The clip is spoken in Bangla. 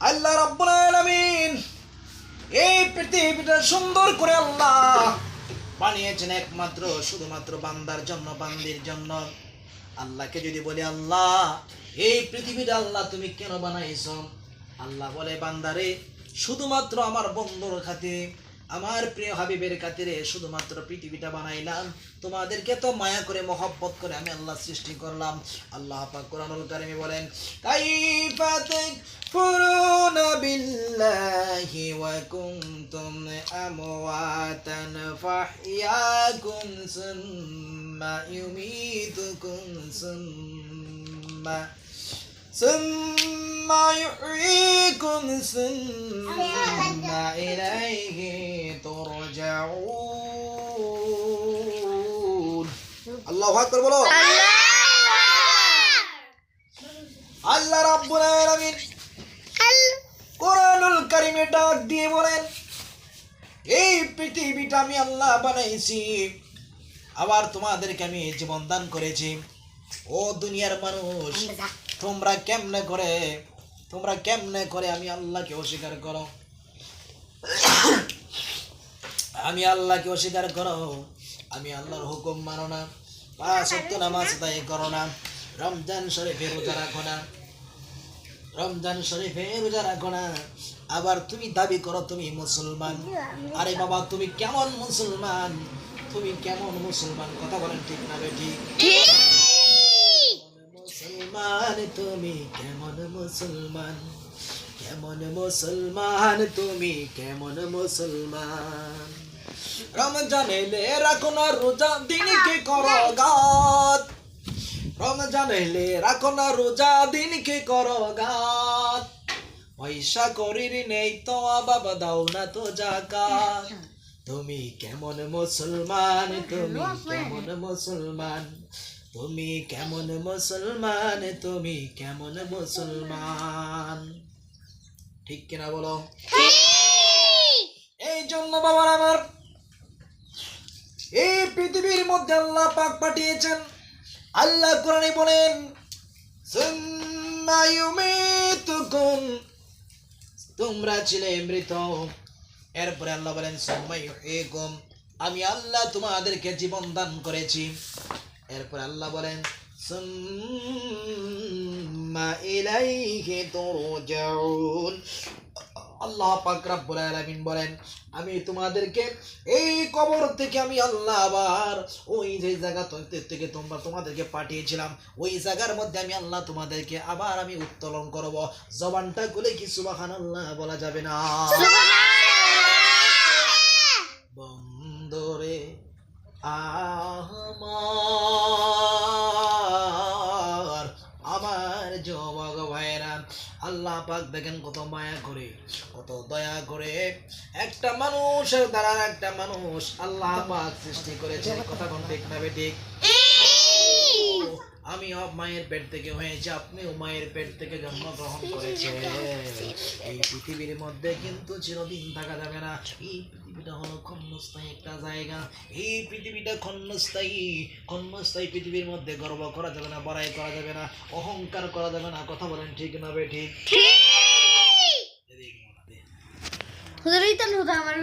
আল্লাহ রাব্বুল আলামিন এই পৃথিবীটা সুন্দর করে আল্লাহ বানিয়েছেন একমাত্র, শুধুমাত্র বান্দার জন্য, বান্দির জন্য। আল্লাহকে যদি বলি, আল্লাহ, এই পৃথিবীটা আল্লাহ তুমি কেন বানাইছ? আল্লাহ বলে, বান্দারে, শুধুমাত্র আমার বন্ধুর খাতিরে আমার প্রিয় হাবিবের খাতিরে শুধুমাত্র পৃথিবীটা বানাইলাম তোমাদেরকে তো মায়া করে মহব্বত করে আমি আল্লাহ সৃষ্টি করলাম আল্লাহ পাক কোরআনুল কারিমে বলেন কাইফা তাকফুরুনা বিল্লাহি ওয়া কুনতুম আমওয়াতান ফাহইয়াকুম সুম্মা ইউমীতুকুম সুম্মা ثم يحييكم ثم إليه ইয়াসমাউন আল্লাহু বলো আল্লাহ রাব্বুল আলামিন কোরআনুল কারিমে ডাক দিয়ে বলেন এই পৃথিবীটা আমি আল্লাহ বানাইছি। আবার তোমাদেরকে আমি জীবন দান করেছি। ও দুনিয়ার মানুষ তোমরা কেমনে করে তোমরা কেমনে করে আমি আল্লাহকে অস্বীকার করো? আমি আল্লাহকে অস্বীকার করো। আমি আল্লাহর হুকুম মানো না। পাঁচ সত্য নামাজ আদায় করো না। রমজান শরীফে রোজা রাখো না। রমজান শরীফে রোজা রাখো না। আবার তুমি দাবি করো তুমি মুসলমান। আরে বাবা তুমি কেমন মুসলমান? তুমি কেমন মুসলমান? কথা বলেন ঠিক না বেটি? মুসলমান তুমি কেমন মুসলমান? কেমন মুসলমান তুমি কেমন মুসলমান? রমজান এলে রাখো না রোজা দিনকে করো গাত রমজান এলে রাখো না রোজা দিনকে করো গাত পয়সা করির নেই তো বাবা দাও না তো জাকাত। তুমি কেমন মুসলমান তুমি কেমন মুসলমান তুমি কেমন মুসলমান তুমি কেমন মুসলমান। ঠিক কিনা বলো? এই জন্য বাবার আমার পৃথিবীর মধ্যে আল্লাহ পাক পাঠিয়েছেন। আল্লাহ কোরআনে বলেন তোমরা ছিলে মৃত। এরপরে আল্লাহ বলেন আমি আল্লাহ তোমাদেরকে জীবন দান করেছি। এরপর আল্লাহ বলেন, সুম্মা ইলাইহি তুরজাউন। আল্লাহ পাক রব্বুল আলামিন বলেন আমি তোমাদেরকে এই কবর থেকে আমি আল্লাহ আবার ওই যে জায়গা থেকে তোমরা তোমাদেরকে পাঠিয়েছিলাম ওই জায়গার মধ্যে আমি আল্লাহ তোমাদেরকে আবার আমি উত্তোলন করব। জবানটা খুলে কি সুবহানাল্লাহ বলা যাবে না? বন্দরে আমার আমার যুবক ভাইরা আল্লাহ পাক দেখেন কত মায়া করে, কত দয়া করে। একটা মানুষের দ্বারা একটা মানুষ আল্লাহ পাক সৃষ্টি করেছে। কথা কোন ঠিক না ঠিক? আমি মায়ের পেট থেকে হয়েছে আপনিও মায়ের পেট থেকে জন্মগ্রহণ করেছেন। এই পৃথিবীর মধ্যে কিন্তু চিরদিন থাকা যাবে না। এই পৃথিবীটা হলো ক্ষণস্থায়ী একটা জায়গা। এই পৃথিবীটা ক্ষণস্থায়ী। ক্ষণস্থায়ী পৃথিবীর মধ্যে গর্ব করা যাবে না বড়াই করা যাবে না অহংকার করা যাবে না। কথা বলেন ঠিক না বে ঠিক? আমার